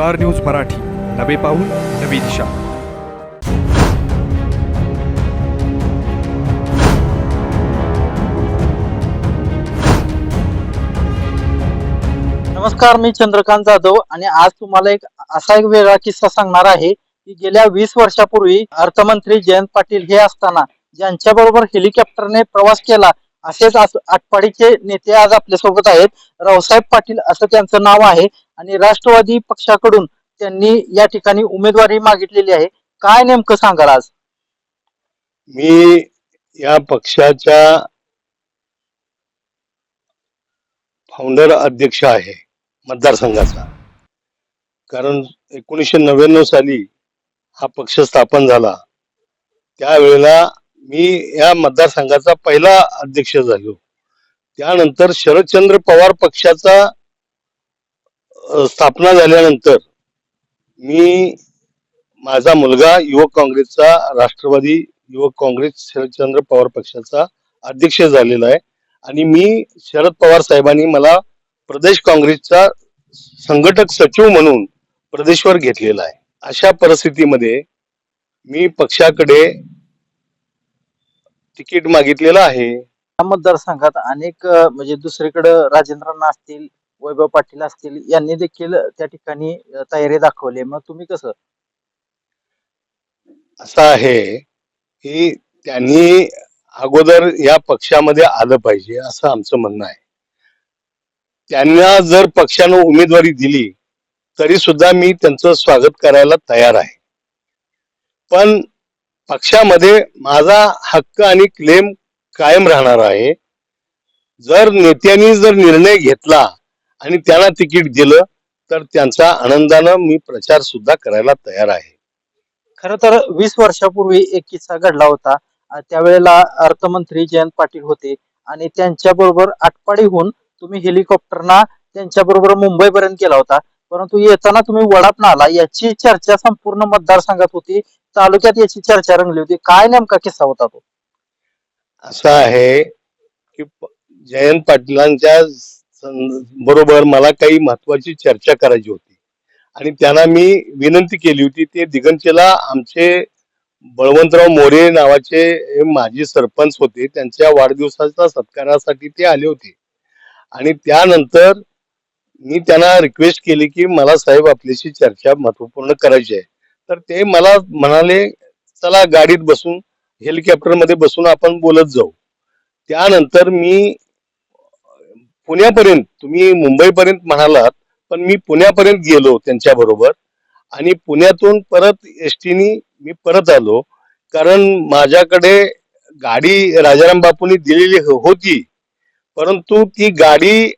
Star News Marathi. नवे पाऊल नवी दिशा. नमस्कार मी चंद्रकांत जाधव आणि आज तुम्हाला एक असा एक वेगळा किस्सा सांगणार आहे की गेल्या वीस वर्षापूर्वी अर्थमंत्री जयंत पाटील हे असताना ज्यांच्या बरोबर हेलिकॉप्टरने प्रवास केला असेच आटपाडीचे नेते आज आपल्यासोबत आहेत. रावसाहेब पाटील असं त्यांचं नाव आहे. आणि राष्ट्रवादी पक्षाकडून त्यांनी या ठिकाणी उमेदवारी मागितलेली आहे. काय नेमकं सांगाल आज? मी या पक्षाच्या फाउंडर अध्यक्ष आहे मतदारसंघाचा. कारण एकोणीसशे नव्याण्णव साली हा पक्ष स्थापन झाला. त्यावेळेला मी या मतदारसंघाचा पहिला अध्यक्ष झालो. त्यानंतर शरदचंद्र पवार पक्षाचा स्थापना झाल्यानंतर मी माझा मुलगा युवक काँग्रेसचा राष्ट्रवादी युवक काँग्रेस शरदचंद्र पवार पक्षाचा अध्यक्ष झालेला आहे. आणि मी शरद पवार साहेबांनी मला प्रदेश काँग्रेसचा संघटक सचिव म्हणून प्रदेशवर घेतलेला आहे. अशा परिस्थितीमध्ये मी पक्षाकडे तिकीट मागितलेलं आहे. मतदारसंघात अनेक म्हणजे दुसरीकडे राजेंद्रांना असतील वैभव पाटील असतील यांनी देखील त्या ठिकाणी तयारी दाखवली. मग तुम्ही कसं? असं आहे की त्यांनी अगोदर या पक्षामध्ये आलं पाहिजे असं आमचं म्हणणं आहे. त्यांना जर पक्षानं उमेदवारी दिली तरी सुद्धा मी त्यांचं स्वागत करायला तयार आहे. पण पक्षामध्ये माझा हक्क आणि क्लेम कायम राहणार आहे. जर नेत्यांनी जर निर्णय घेतला आणि त्यांना तिकीट दिलं तर त्यांचा आनंदानं मी प्रचार सुद्धा करायला तयार आहे. खर तर वीस वर्षापूर्वी एक किस्सा घडला होता. त्यावेळेला अर्थमंत्री जयंत पाटील होते आणि त्यांच्या बरोबर आटपाडीहून तुम्ही हेलिकॉप्टरना त्यांच्या बरोबर मुंबईपर्यंत गेला होता. परंतु येताना तुम्ही वडाप आला. याची चर्चा संपूर्ण मतदारसंघात होती. तालुक्यात याची चर्चा रंगली होती. काय नेमका किस्सा होता तो? असं आहे की जयंत पाटलांच्या बरोबर मला काही महत्वाची चर्चा करायची होती. आणि त्यांना मी विनंती केली होती ते दिगंचेला आमचे बळवंतराव मोरे नावाचे माजी सरपंच होते. त्यांच्या वाढदिवसाच्या सत्कारासाठी ते आले होते. आणि त्यानंतर मी त्यांना रिक्वेस्ट केली की मला साहेब आपल्याशी चर्चा महत्त्वपूर्ण करायची आहे. तर ते मला म्हणाले चला गाडीत बसून हेलिकॉप्टरमध्ये बसून आपण बोलत जाऊ. त्यानंतर मी पुण्यापर्यंत तुम्ही मुंबईपर्यंत म्हणालात पण मी पुण्यापर्यंत गेलो त्यांच्या बरोबर आणि पुण्यातून परत एस टीनी मी परत आलो. कारण माझ्याकडे गाडी राजाराम बापूंनी दिलेली हो-, होती. परंतु ती गाडी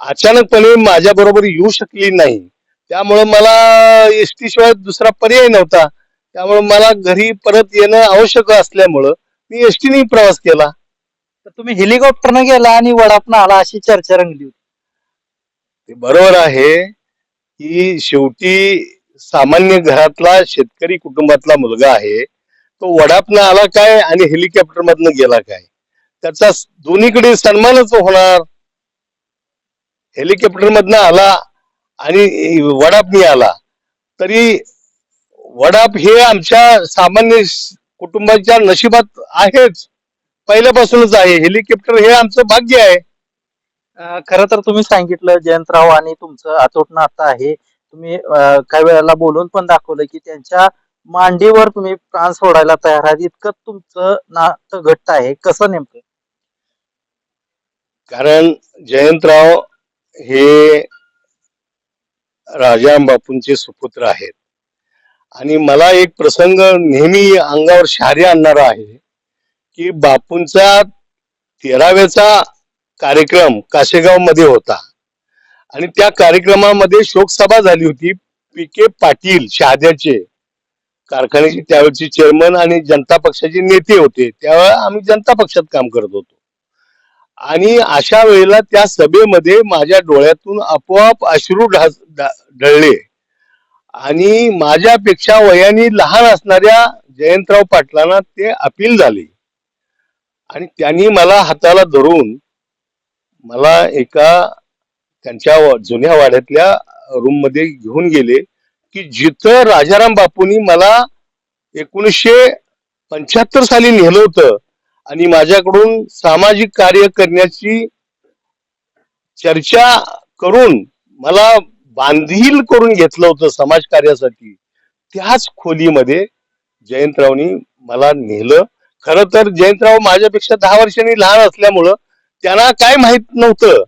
अचानकपणे माझ्या बरोबर येऊ शकली नाही. त्यामुळे मला एस टी शिवाय दुसरा पर्याय नव्हता. त्यामुळे मला घरी परत येणं आवश्यक असल्यामुळं मी एस टीने प्रवास केला. तर तुम्ही हेलिकॉप्टरनं गेला आणि वडाप आला अशी चर्चा रंगली होती. ते बरोबर आहे की शेवटी सामान्य घरातला शेतकरी कुटुंबातला मुलगा आहे तो वडापनं आला काय आणि हेलिकॉप्टर मधनं गेला काय? त्याचा दोन्हीकडे सन्मानच होणार. हेलिकॉप्टर मधनं आला आणि वडापनी आला. तरी वडाप हे आमच्या सामान्य कुटुंबाच्या नशिबात आहेच. पहिल्यापासूनच आहे. हेलिकॉप्टर हे आमचं भाग्य आहे. खरं तर तुम्ही सांगितलं जयंतराव आणि तुमचं अतूट नातं आहे. तुम्ही काही वेळेला बोलून पण दाखवलं की त्यांच्या मांडीवर तुम्ही प्राण सोडायला तयार आहात. इतकं तुमचं नातं घट्ट आहे. कसं नेमकं? कारण जयंतराव हे राजाराम बापूंचे सुपुत्र आहेत. आणि मला एक प्रसंग नेहमी अंगावर शहारे आणणारा आहे. की बापूंचा तेराव्याचा कार्यक्रम काशेगावमध्ये होता. आणि त्या कार्यक्रमामध्ये शोकसभा झाली होती. पी के पाटील शहाद्याचे कारखान्याचे त्यावेळचे चेअरमन आणि जनता पक्षाचे नेते होते. त्यावेळेला आम्ही जनता पक्षात काम करत होतो. आणि अशा वेळेला त्या सभेमध्ये माझ्या डोळ्यातून आपोआप अश्रू ढळले. आणि माझ्यापेक्षा वयाने लहान असणाऱ्या जयंतराव पाटलांना ते अपील झाले. आणि त्यांनी मला हाताला धरून मला एका त्यांच्या जुन्या वाड्यातल्या रूममध्ये घेऊन गेले की जिथं राजाराम बापूंनी मला एकोणीसशे पंच्याहत्तर साली नेलं होतं आणि माझ्याकडून सामाजिक कार्य करण्याची चर्चा करून मला बांधील करून घेतलं होतं समाज कार्यासाठी त्याच खोलीमध्ये जयंतरावनी मला नेलं. खरं तर जयंतराव माझ्यापेक्षा दहा वर्षांनी लहान असल्यामुळं त्यांना काय माहीत नव्हतं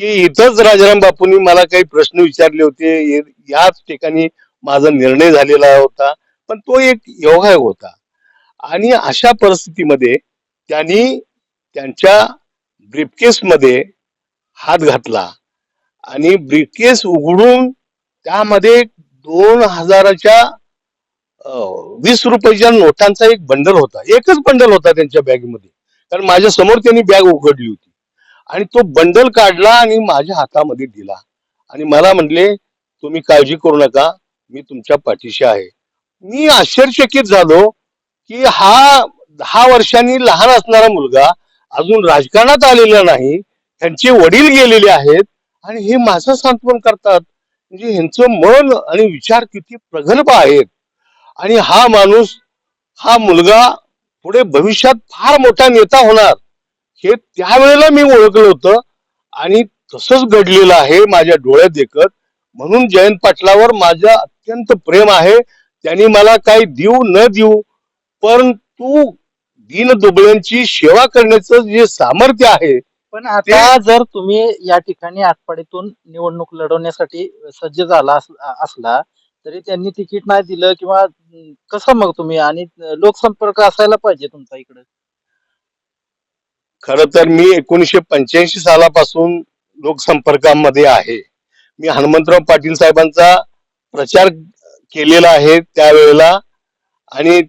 की इथंच राजाराम बापूंनी मला काही प्रश्न विचारले होते. याच ठिकाणी माझा निर्णय झालेला होता. पण तो एक योगायोग होता. आणि अशा परिस्थितीमध्ये त्यांनी त्यांच्या ब्रीफकेसमध्ये हात घातला. आणि ब्रीफकेस उघडून त्यामध्ये दोन हजाराच्या वीस रुपयाच्या नोटांचा एक बंडल होता. एकच बंडल होता त्यांच्या बॅगमध्ये कारण माझ्यासमोर त्यांनी बॅग उघडली होती. आणि तो बंडल काढला आणि माझ्या हातामध्ये दिला. आणि मला म्हणले तुम्ही काळजी करू नका. मी तुमच्या पाठीशी आहे. मी आश्चर्यचकित झालो की हा दहा वर्षांनी लहान असणारा मुलगा अजून राजकारणात आलेला नाही. त्यांचे वडील गेलेले आहेत. आणि हे माझं सांत्वन करतात. म्हणजे ह्यांचं मन आणि विचार किती प्रगल्भ आहेत. आणि हा माणूस हा मुलगा पुढे भविष्यात फार मोठा नेता होणार हे त्यावेळेला मी ओळखलं होतं आणि तसंच घडलेलं आहे माझ्या डोळ्यात देखत. म्हणून जयंत पाटलावर माझं अत्यंत प्रेम आहे. त्यांनी मला काही देऊ न देऊ परंतु दीन दुबळ्यांची सेवा करण्याचं जे सामर्थ्य आहे पण आता जर तुम्ही या ठिकाणी आटपाडीतून निवडणूक लढवण्यासाठी सज्ज झाला अस- असला तरी त्यांनी तिकीट नाही दिलं किंवा कसं मग तुम्ही? आणि लोकसंपर्क असायला पाहिजे तुमचा इकडे. खर तर मी एकोणीसशे पंच्याऐंशी सालापासून लोकसंपर्कामध्ये आहे. मी हनुमंतराव पाटील साहेबांचा प्रचार केलेला आहे त्यावेळेला. आणि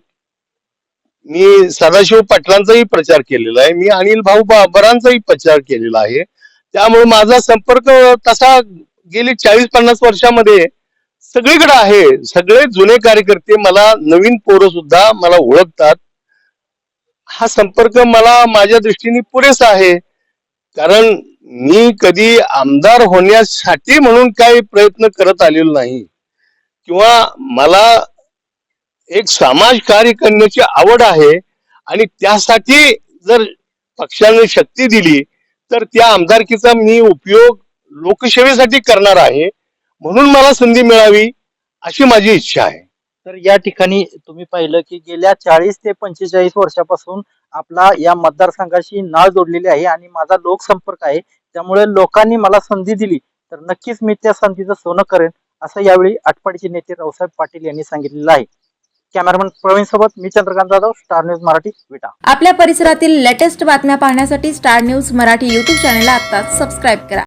मी सदाशिव पाटलांचाही प्रचार केलेला आहे. मी अनिल भाऊ बाबरांचाही प्रचार केलेला आहे. त्यामुळे माझा संपर्क तसा गेली चाळीस पन्नास वर्षामध्ये सगळीकडे आहे. सगळे जुने कार्यकर्ते मला नवीन पोरं सुद्धा मला ओळखतात. हा संपर्क मला माझ्या दृष्टीने पुरेसा आहे. कारण मी कधी आमदार होण्यासाठी म्हणून काही प्रयत्न करत आलेलो नाही. किंवा मला एक समाज कार्य करण्याची आवड आहे आणि त्यासाठी जर पक्षाने शक्ती दिली तर त्या आमदारकीचा मी उपयोग लोकसेवेसाठी करणार आहे. म्हणून मला संधी मिळावी अशी माझी इच्छा आहे. तर या ठिकाणी तुम्ही पाहिलं की गेल्या चाळीस ते पंचेचाळीस वर्षापासून आपला या मतदारसंघाशी नाळ जोडलेली आहे आणि माझा लोकसंपर्क आहे. त्यामुळे लोकांनी मला संधी दिली. तर नक्कीच मी त्या संधीचं सोनं करेन असं यावेळी आटपाडीचे नेते रावसाहेब पाटील यांनी सांगितलेलं आहे. कॅमेरामन प्रवीण सोबत मी चंद्रकांत जाधव स्टार न्यूज मराठी विटा. आपल्या परिसरातील लेटेस्ट बातम्या पाहण्यासाठी स्टार न्यूज मराठी यूट्यूब चॅनलला आत्ताच सबस्क्राईब करा.